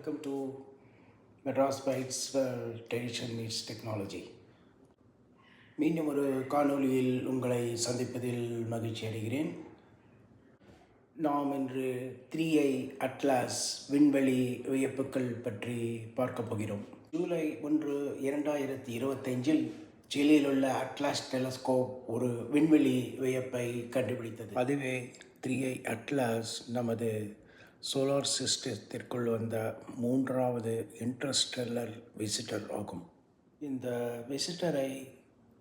Welcome to Madras bytes tradition meets technology மீண்டும் ஒரு காணொளியில் உங்களை சந்திப்பதில் மகிழ்ச்சி அடைகிறேன். நாம் இன்று த்ரீ ஐ அட்லாஸ் விண்வெளி வியப்புக்கள் பற்றி பார்க்க போகிறோம். ஜூலை ஒன்று இரண்டாயிரத்தி இருபத்தஞ்சில் சிலியில் உள்ள அட்லாஸ் டெலஸ்கோப் ஒரு விண்வெளி வியப்பை கண்டுபிடித்தது. அதுவே த்ரீ ஐ அட்லாஸ் நமது சோலார் சிஸ்டத்திற்குள் வந்த மூன்றாவது இன்ட்ரஸ்டெல்லர் விசிட்டர் ஆகும். இந்த விசிட்டரை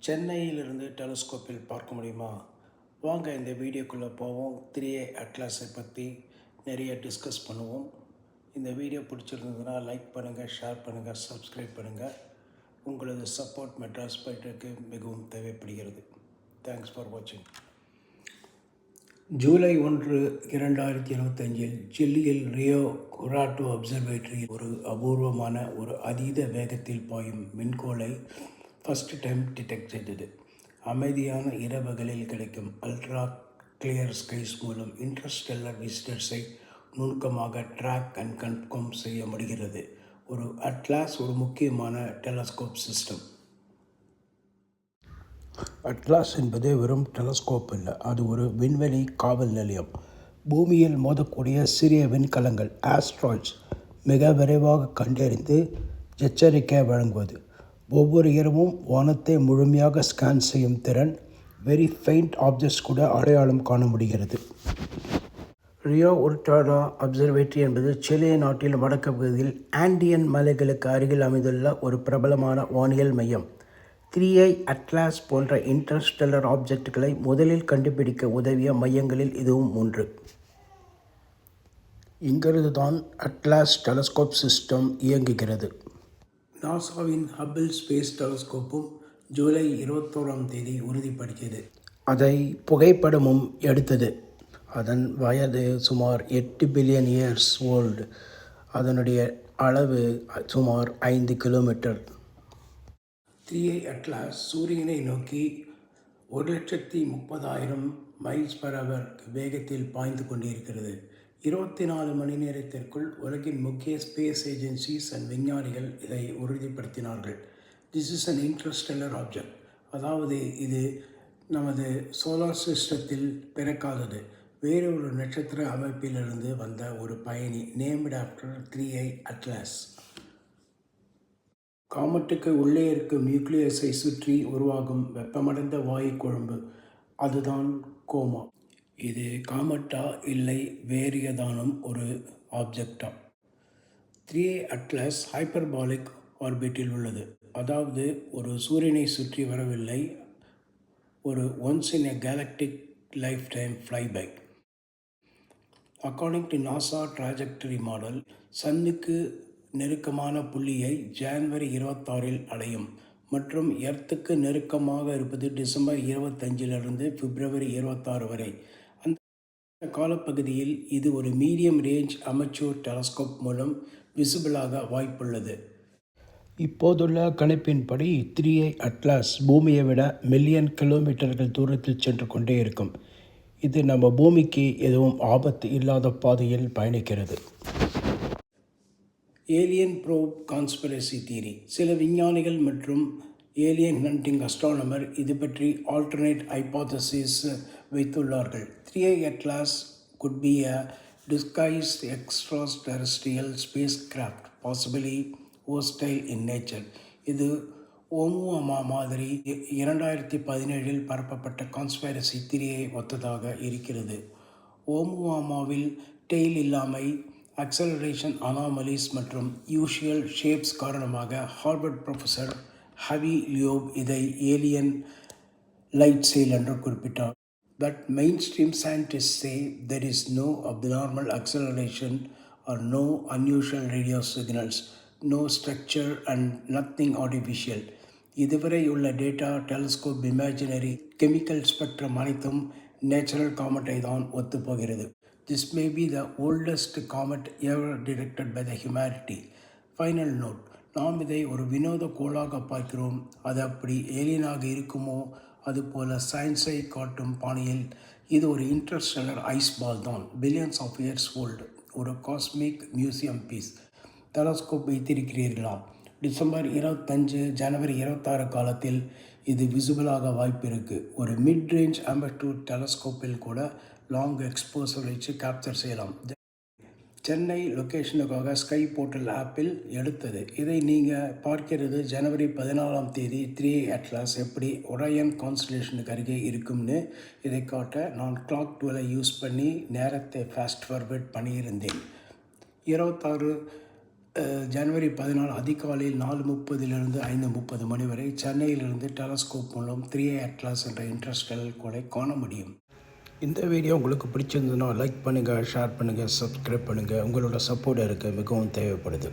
சென்னையிலிருந்து டெலஸ்கோப்பில் பார்க்க முடியுமா? வாங்க இந்த வீடியோக்குள்ளே போவோம். த்ரீ ஏ அட்லாஸை பற்றி நிறைய டிஸ்கஸ் பண்ணுவோம். இந்த வீடியோ பிடிச்சிருந்ததுன்னா லைக் பண்ணுங்கள் ஷேர் பண்ணுங்கள் சப்ஸ்கிரைப் பண்ணுங்கள் உங்களது சப்போர்ட் மெட்ராஸ் பைட்டுக்கு மிகவும் தேவைப்படுகிறது. தேங்க்ஸ் ஃபார் வாட்சிங். ஜூலை ஒன்று இரண்டாயிரத்தி இருபத்தஞ்சில் சில்லியில் ரியோ குராட்டோ அப்சர்வேட்டரி ஒரு அபூர்வமான ஒரு அதீத வேகத்தில் பாயும் மின்கோளை ஃபஸ்ட் டைம் டிடெக்ட் செய்தது. அமைதியான இரவுகளில் கிடைக்கும் அல்ட்ரா கிளியர் ஸ்கைஸ் மூலம் இன்டர்ஸ்டெல்லர் விசிட்டர்ஸை நுணுக்கமாக ட்ராக் அண்ட் கன்ஃபார்ம் செய்ய முடிகிறது. ஒரு அட்லாஸ் ஒரு முக்கியமான டெலஸ்கோப் சிஸ்டம் அட்லாஸ் என்பது வெறும் டெலஸ்கோப் இல்லை அது ஒரு விண்வெளி காவல் நிலையம். பூமியில் மோதக்கூடிய சிறிய விண்கலங்கள் ஆஸ்ட்ராய்ட்ஸ் மிக விரைவாக கண்டறிந்து எச்சரிக்கை வழங்குவது. ஒவ்வொரு இரவும் வானத்தை முழுமையாக ஸ்கேன் செய்யும் திறன் வெரி ஃபெயிண்ட் ஆப்ஜெக்ட்ஸ் கூட அடையாளம் காண முடிகிறது. ரியோ உர்டாடா அப்சர்வேட்டரி என்பது சிலே நாட்டில் வடக்கு பகுதியில் ஆண்டியன் மலைகளுக்கு அருகில் அமைந்துள்ள ஒரு பிரபலமான வானியல் மையம். த்ரீ ஐ அட்லாஸ் போன்ற இன்டர்ஸ்டெல்லர் ஆப்ஜெக்ட்களை முதலில் கண்டுபிடிக்க உதவிய மையங்களில் இதுவும் ஒன்று. இங்கிருந்து தான் அட்லாஸ் டெலஸ்கோப் சிஸ்டம் இயங்குகிறது. நாசாவின் ஹபிள் ஸ்பேஸ் டெலஸ்கோப்பும் ஜூலை இருபத்தோராம் தேதி உறுதிப்படுத்தியது. அதை புகைப்படமும் எடுத்தது. அதன் வயது சுமார் எட்டு பில்லியன் இயர்ஸ் ஓல்டு. அதனுடைய அளவு சுமார் ஐந்து கிலோமீட்டர். த்ரீஐ அட்லாஸ் சூரியனை நோக்கி ஒரு லட்சத்தி முப்பதாயிரம் மைல்ஸ் பர் அவர் வேகத்தில் பாய்ந்து கொண்டிருக்கிறது. இருபத்தி நாலு மணி நேரத்திற்குள் உலகின் முக்கிய ஸ்பேஸ் ஏஜென்சிஸ் அண்ட் விஞ்ஞானிகள் இதை உறுதிப்படுத்தினார்கள். This is an interstellar object அதாவது இது நமது சோலார் சிஸ்டத்தில் பிறக்காதது. வேறொரு நட்சத்திர அமைப்பிலிருந்து வந்த ஒரு பயணி named after three I ATLAS காமட்டுக்கு உள்ளே இருக்கும் நியூக்ளியஸை சுற்றி உருவாகும் வெப்பமடைந்த வாயு குழம்பு. அதுதான் கோமா. இது காமட்டா இல்லை வேறு ஏதானும் ஒரு ஆப்ஜெக்டா த்ரீ அட்லஸ் ஹைப்பர்பாலிக் ஆர்பிட்டில் உள்ளது. அதாவது ஒரு சூரியனை சுற்றி வரவில்லை. ஒரு once in a galactic lifetime flyback according to NASA trajectory model சன்னுக்கு நெருக்கமான புள்ளியை ஜான்வரி இருபத்தாறில் அடையும். மற்றும் எர்த்துக்கு நெருக்கமாக இருப்பது டிசம்பர் இருபத்தஞ்சிலிருந்து பிப்ரவரி இருபத்தாறு வரை. அந்த காலப்பகுதியில் இது ஒரு மீடியம் ரேஞ்ச் அமெச்சூர் டெலஸ்கோப் மூலம் விசிபிளாக வாய்ப்புள்ளது. இப்போதுள்ள கணிப்பின்படி த்ரீ ஐ அட்லாஸ் பூமியை விட மில்லியன் கிலோமீட்டர்கள் தூரத்தில் சென்று கொண்டே இருக்கும். இது நம்ம பூமிக்கு எதுவும் ஆபத்து இல்லாத பாதையில் பயணிக்கிறது. ஏலியன் ப்ரோப் கான்ஸ்பிரசி தியரி சில விஞ்ஞானிகள் மற்றும் ஏலியன் ஹண்டிங் அஸ்ட்ரானமர் இது பற்றி alternate hypothesis வைத்துள்ளார்கள். Three I ATLAS could be a disguise extraterrestrial spacecraft possibly hostile in nature இது ஓமுஅமா மாதிரி இரண்டாயிரத்தி பதினேழில் பரப்பப்பட்ட கான்ஸ்பைரசி திரியை ஒத்ததாக இருக்கிறது. ஓமுவாமாவில் டெய்ல் இல்லாமை அக்சலரேஷன் அனாமலிஸ் மற்றும் யூஷுவல் ஷேப்ஸ் காரணமாக ஹார்வர்ட் ப்ரொஃபஸர் ஹவி லியோப் இதை ஏலியன் லைட் செயல் என்று குறிப்பிட்டார். But mainstream scientist say there is no abnormal acceleration or no unusual radio signals no structure and nothing artificial இதுவரை உள்ள data telescope imaginary chemical spectrum அனைத்தும் natural காமெட்டை தான் ஒத்துப்போகிறது this may be the oldest comet ever detected by the humanity final note நாம் இதை ஒரு வினோத கோளாக பார்க்கிறோம். அது அப்படி ஏலியனாக இருக்குமோ? அதுபோல் சயின்ஸை காட்டும் பாணியில் இது ஒரு இன்டர்ஸ்டெல்லர் ஐஸ் பால் தான். பில்லியன்ஸ் ஆஃப் இயர்ஸ் ஓல்டு ஒரு காஸ்மிக் மியூசியம் பீஸ் டெலஸ்கோப் வைத்திருக்கிறீர்களா டிசம்பர் இருபத்தஞ்சு ஜனவரி இருபத்தாறு காலத்தில் இது விசிபிளாக வாய்ப்பு இருக்குது ஒரு மிட் ரேஞ்ச் ஆம்பர்டூர் டெலஸ்கோப்பில் கூட லாங் எக்ஸ்போசர் வச்சு கேப்சர் செய்யலாம். சென்னை லொக்கேஷனுக்காக ஸ்கை போர்ட்டல் ஆப்பில் எடுத்தது. இதை நீங்கள் பார்க்கிறது ஜனவரி பதினாலாம் தேதி த்ரீ அட்லாஸ் எப்படி ஒரையன் கான்ஸ்டலேஷனுக்கு அருகே இருக்கும்னு இதை காட்ட நான் கிளாக் டூலை யூஸ் பண்ணி நேரத்தை ஃபாஸ்ட் ஃபார்வேர்ட் பண்ணியிருந்தேன். இருபத்தாறு ஜனவரி பதினாலு அதிகாலையில் நாலு முப்பதிலிருந்து ஐந்து முப்பது மணி வரை சென்னையிலிருந்து டெலஸ்கோப் மூலம் த்ரீ அட்லாஸ் என்ற இன்ட்ரஸ்டல் கூட காண முடியும். இந்த வீடியோ உங்களுக்கு பிடிச்சிருந்ததுன்னா லைக் பண்ணுங்கள் ஷேர் பண்ணுங்கள் சப்ஸ்கிரைப் பண்ணுங்கள் உங்களோட சப்போர்ட் இருக்குது மிகவும் தேவைப்படுது.